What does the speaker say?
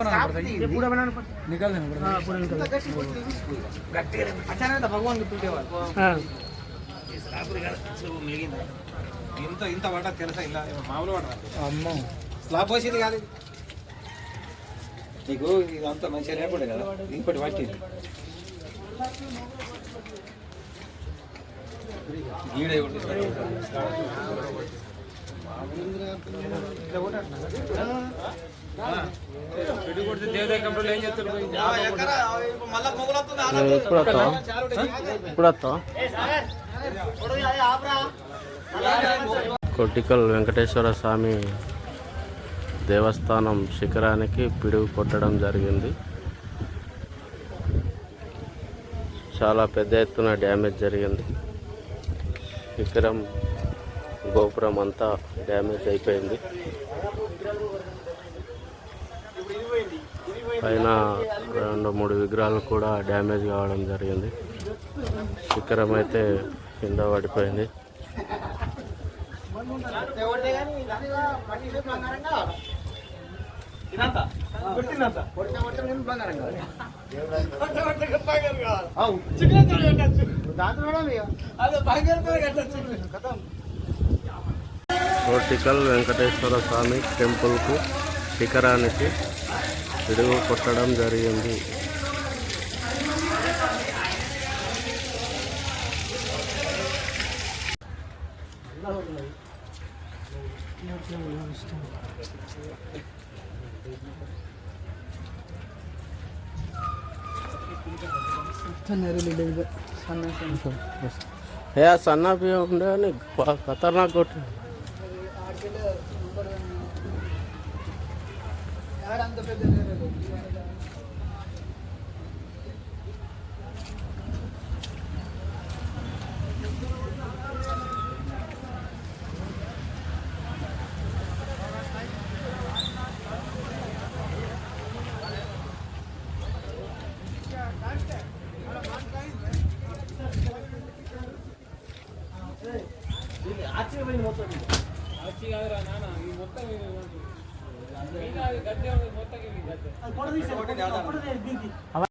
पूरा बनाना पड़ता निकल देना हाँ पूरा निकल अच्छा नहीं था भगवान के टूटे वाला हाँ ఇంత ఇంత పడ్డ తెలుసా ఇలా మామూలు పడ్డ అమ్మో స్లాబ్ పోసింది కాదు ఇది. నీకు ఇదంతా మంచిగా రేపడే కదా ఇంకోటి పట్టింది గీడ ఒకటి ఎప్పుడు వస్తావు? ఎప్పుడు వస్తావు? కొట్టికల్ వెంకటేశ్వర స్వామి దేవస్థానం శిఖరానికి పిడుగు కొట్టడం జరిగింది. చాలా పెద్ద ఎత్తున డ్యామేజ్ జరిగింది. శిఖరం గోపురం అంతా డ్యామేజ్ అయిపోయింది. పైన రెండు మూడు విగ్రహాలు కూడా డ్యామేజ్ కావడం జరిగింది. శిఖరం అయితే కింద పడిపోయింది. కోటికల్ వెంకటేశ్వర స్వామి టెంపుల్కు శిఖరానికి పిడుగు కొట్టడం జరిగింది. ఏ సన్నా ఉండే ఖతర్నాక్ కొట్టు ఆశ్చర్యపోయింది మొత్తం ఆశ్చర్య కాదురా నాన్న మొత్తం ಅವ